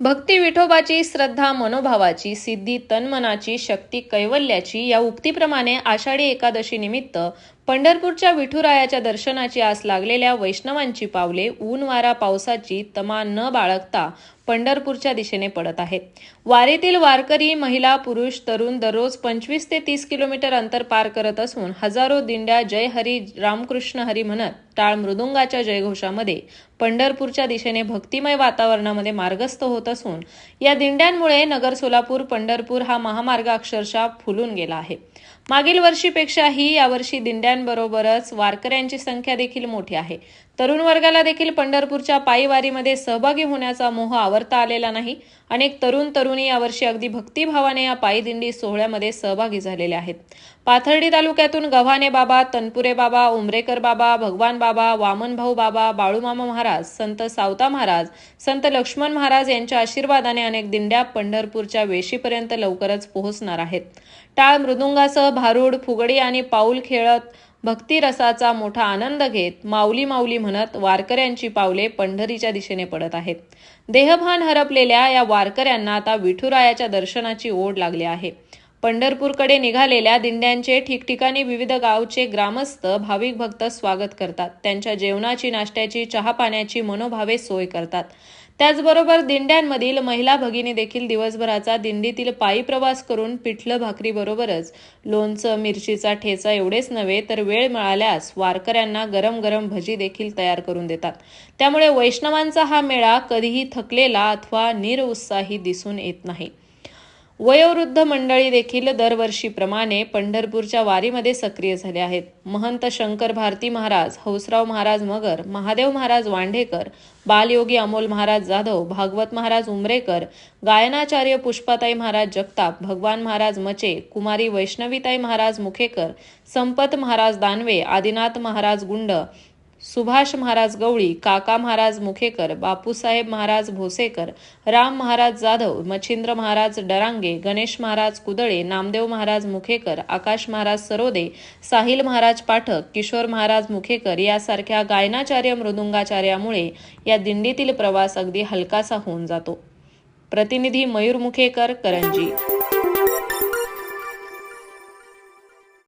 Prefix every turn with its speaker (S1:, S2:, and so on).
S1: भक्ती विठोबाची श्रद्धा मनोभावाची सिद्धी तन्मनाची शक्ती कैवल्याची या उक्तीप्रमाणे आषाढी एकादशी निमित्त पंढरपूरच्या विठुरायाच्या दर्शनाची आस लागलेल्या वैष्णवांची पावले ऊन वारा पावसाची तमा न बाळगता पंढरपूरच्या दिशेने पडत आहेत. वारीतील वारकरी महिला पुरुष तरुण दररोज पंचवीस ते तीस किलोमीटर अंतर पार करत असून हजारो दिंड्या जय हरी रामकृष्ण हरी म्हणत टाळ मृदुंगाच्या जयघोषामध्ये पंढरपूरच्या दिशेने भक्तिमय वातावरणामध्ये मार्गस्थ होत असून या दिंड्यांमुळे नगर सोलापूर पंढरपूर हा महामार्ग अक्षरशः फुलून गेला आहे. मागील वर्षीपेक्षाही यावर्षी दिंड्या वारकऱ्यांबरोबरच वारकऱ्यांची संख्या देखील मोठी आहे. तरुण वर्गाला देखील पंढरपूरच्या पायीवारीमध्ये सहभागी होण्याचा मोह आवरता आलेला नाही. अनेक तरुण तरुणी यावर्षी अगदी भक्तिभावाने या पायी दिंडी सोहळ्यामध्ये सहभागी झालेले आहेत. पाथर्डी तालुक्यातून गव्हाणे बाबा तनपुरे बाबा उमरेकर बाबा भगवान बाबा वामनभाऊ बाबा बाळूमामा महाराज संत सावता महाराज संत लक्ष्मण महाराज यांच्या आशीर्वादाने अनेक दिंड्या पंढरपूरच्या वेशीपर्यंत लवकरच पोहोचणार आहेत. टाळ मृदुंगासह भारूड फुगडी आणि पाऊल खेळत भक्तिरसाचा मोठा आनंद घेत माऊली माऊली म्हणत वारकऱ्यांची पावले पंढरीच्या दिशेने पडत आहेत. देहभान हरपलेल्या या वारकऱ्यांना आता विठुरायाच्या दर्शनाची ओढ लागली आहे. पंढरपूरकडे निघालेल्या दिंड्यांचे ठिकठिकाणी विविध गावचे ग्रामस्थ भाविक भक्त स्वागत करतात. त्यांच्या जेवणाची नाश्त्याची चहा पाण्याची मनोभावे सोय करतात. त्याचबरोबर दिंड्यांमधील महिला भगिनी देखील दिवसभराचा दिंडीतील पायी प्रवास करून पिठलं भाकरीबरोबरच लोणचं मिरचीचा ठेचा एवढेच नव्हे तर वेळ मिळाल्यास वारकऱ्यांना गरम गरम भजी देखील तयार करून देतात. त्यामुळे वैष्णवांचा हा मेळा कधीही थकलेला अथवा निरउत्साही दिसून येत नाही. वयोवृद्ध मंडळी देखील दरवर्षीप्रमाणे पंढरपूरच्या वारीमध्ये सक्रिय झाले आहेत. महंत शंकर भारती महाराज हौसराव महाराज मगर महादेव महाराज वांढेकर बालयोगी अमोल महाराज जाधव भागवत महाराज उमरेकर गायनाचार्य पुष्पाताई महाराज जगताप भगवान महाराज मचे कुमारी वैष्णवीताई महाराज मुखेकर संपत महाराज दानवे आदिनाथ महाराज गुंड सुभाष महाराज गवळी काका महाराज मुखेकर बापूसाहेब महाराज भोसेकर राम महाराज जाधव मच्छिंद्र महाराज डरांगे गणेश महाराज कुदळे नामदेव महाराज मुखेकर आकाश महाराज सरोदे साहिल महाराज पाठक किशोर महाराज मुखेकर यासारख्या गायनाचार्य मृदुंगाचार्यामुळे या दिंडीतील प्रवास अगदी हलकासा होऊन जातो. प्रतिनिधी मयूर मुखेकर करंजी.